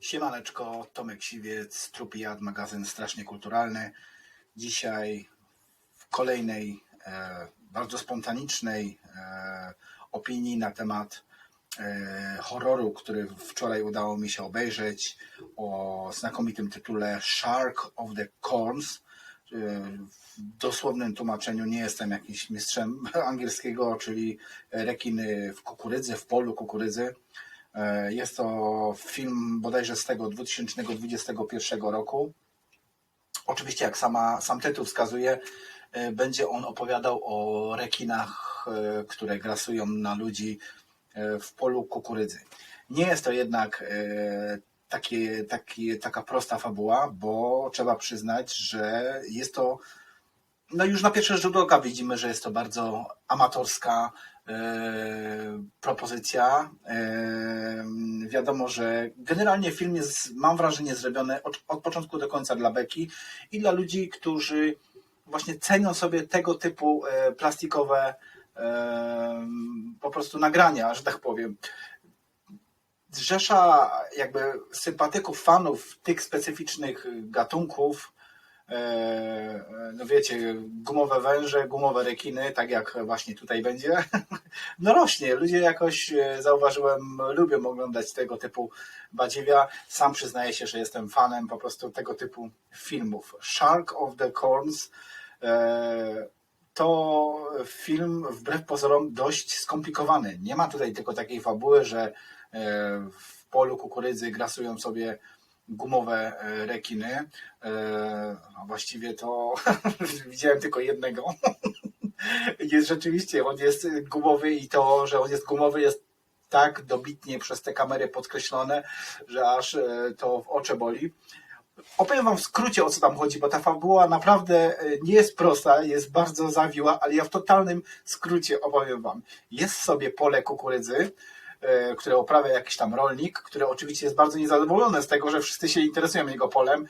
Siemaneczko, Tomek Siwiec, Trupijad, magazyn strasznie kulturalny. Dzisiaj w kolejnej e, bardzo spontanicznej e, opinii na temat e, horroru, który wczoraj udało mi się obejrzeć o znakomitym tytule Shark of the Corns. E, W dosłownym tłumaczeniu nie jestem jakimś mistrzem angielskiego, czyli rekiny w kukurydzy, w polu kukurydzy. E, Jest to film bodajże z tego 2021 roku. Oczywiście, jak sama, sam tytuł wskazuje, e, będzie on opowiadał o rekinach, e, które grasują na ludzi w polu kukurydzy. Nie jest to jednak takie, takie, taka prosta fabuła, bo trzeba przyznać, że jest to no już na pierwszy rzut oka widzimy, że jest to bardzo amatorska e, propozycja. E, wiadomo, że generalnie film jest, mam wrażenie, zrobiony od, od początku do końca dla beki i dla ludzi, którzy właśnie cenią sobie tego typu e, plastikowe e, po prostu nagrania, że tak powiem. Rzesza jakby sympatyków, fanów tych specyficznych gatunków, no wiecie, gumowe węże, gumowe rekiny, tak jak właśnie tutaj będzie, no rośnie. Ludzie jakoś, e, zauważyłem, lubią oglądać tego typu badziewia. Sam przyznaję się, że jestem fanem po prostu tego typu filmów. Shark of the Corns e, to film wbrew pozorom dość skomplikowany. Nie ma tutaj tylko takiej fabuły, że e, w polu kukurydzy grasują sobie gumowe e, rekiny. E, A właściwie to widziałem tylko jednego. Jest rzeczywiście, on jest gumowy i to, że on jest gumowy jest tak dobitnie przez te kamery podkreślone, że aż e, to w oczy boli. Opowiem wam w skrócie o co tam chodzi, bo ta fabuła naprawdę nie jest prosta, jest bardzo zawiła, ale ja w totalnym skrócie opowiem wam. Jest sobie pole kukurydzy, które uprawia jakiś tam rolnik, który oczywiście jest bardzo niezadowolony z tego, że wszyscy się interesują jego polem.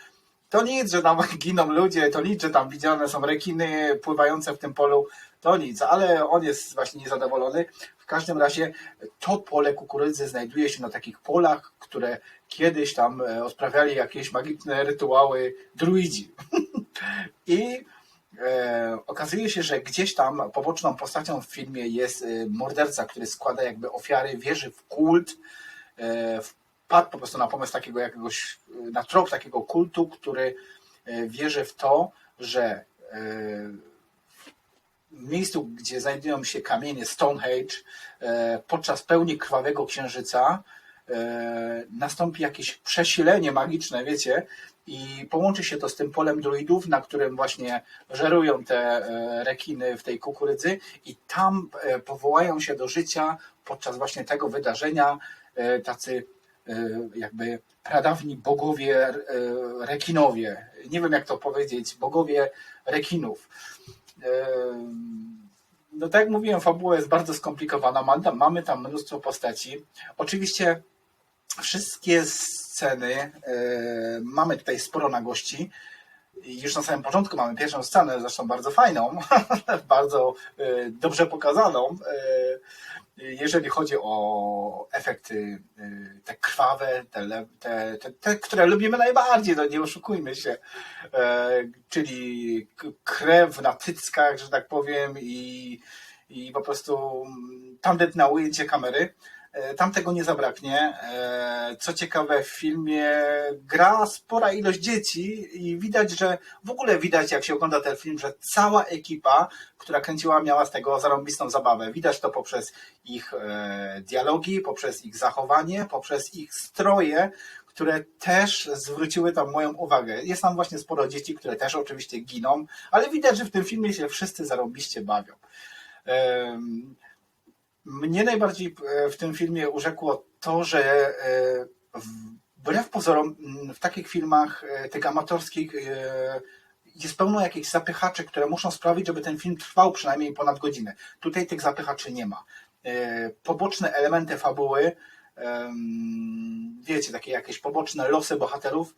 To nic, że tam giną ludzie, to nic, że tam widziane są rekiny pływające w tym polu, to nic, ale on jest właśnie niezadowolony. W każdym razie to pole kukurydzy znajduje się na takich polach, które kiedyś tam e, odprawiali jakieś magiczne rytuały druidzi. I e, okazuje się, że gdzieś tam poboczną postacią w filmie jest e, morderca, który składa jakby ofiary, wierzy w kult, e, wpadł po prostu na pomysł takiego jakiegoś, e, na trop takiego kultu, który e, wierzy w to, że e, w miejscu, gdzie znajdują się kamienie Stonehenge, e, podczas pełni krwawego księżyca e, nastąpi jakieś przesilenie magiczne, wiecie, i połączy się to z tym polem druidów, na którym właśnie żerują te e, rekiny w tej kukurydzy i tam e, powołają się do życia podczas właśnie tego wydarzenia e, tacy e, jakby pradawni bogowie e, rekinowie. Nie wiem jak to powiedzieć, bogowie rekinów. No tak jak mówiłem, fabuła jest bardzo skomplikowana. Mamy tam mnóstwo postaci. Oczywiście wszystkie sceny, e, mamy tutaj sporo nagości. I Już na samym początku mamy pierwszą scenę, zresztą bardzo fajną, bardzo e, dobrze pokazaną. e, Jeżeli chodzi o efekty te krwawe, te, te, te, te które lubimy najbardziej, no nie oszukujmy się, czyli krew na tyckach, że tak powiem, i, i po prostu mm, tandetne ujęcie kamery. E, Tam tego nie zabraknie. E, Co ciekawe, w filmie gra spora ilość dzieci i widać, że w ogóle widać, jak się ogląda ten film, że cała ekipa, która kręciła, miała z tego zarąbistą zabawę. Widać to poprzez ich e, dialogi, poprzez ich zachowanie, poprzez ich stroje, które też zwróciły tam moją uwagę. Jest tam właśnie sporo dzieci, które też oczywiście giną, ale widać, że w tym filmie się wszyscy zarąbiście bawią. Mnie najbardziej e, w tym filmie urzekło to, że e, wbrew pozorom m, w takich filmach e, tych amatorskich jest pełno jakichś zapychaczy, które muszą sprawić, żeby ten film trwał przynajmniej ponad godzinę. Tutaj tych zapychaczy nie ma. Poboczne elementy fabuły, wiecie, takie jakieś poboczne losy bohaterów,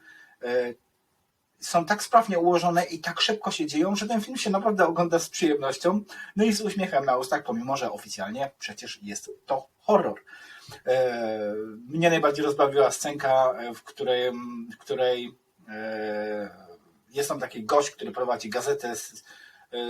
są tak sprawnie ułożone i tak szybko się dzieją, że ten film się naprawdę ogląda z przyjemnością, no i z uśmiechem na ustach, pomimo że oficjalnie przecież jest to horror. E, mnie najbardziej rozbawiła scenka, e, w której, w której e, jest tam taki gość, który prowadzi gazetę z,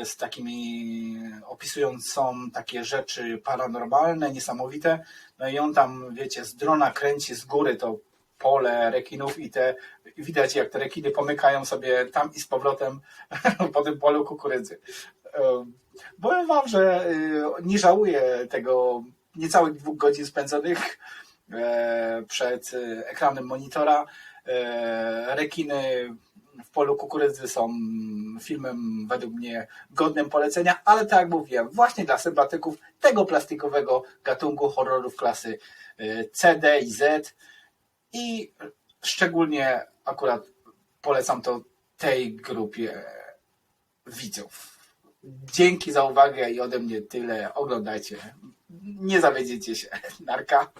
z takimi opisującą takie rzeczy paranormalne, niesamowite. No i on tam, wiecie, z drona kręci z góry to pole rekinów i te widać jak te rekiny pomykają sobie tam i z powrotem po tym polu kukurydzy. Powiem wam, że e, nie żałuję tego niecałych dwóch godzin spędzonych e, przed e, ekranem monitora. E, Rekiny w polu kukurydzy są filmem według mnie godnym polecenia, ale tak jak mówiłem, właśnie dla sympatyków tego plastikowego gatunku horrorów klasy e, C, D i Z i szczególnie akurat polecam to tej grupie widzów. Dzięki za uwagę i ode mnie tyle. Oglądajcie. Nie zawiedziecie się. Narka.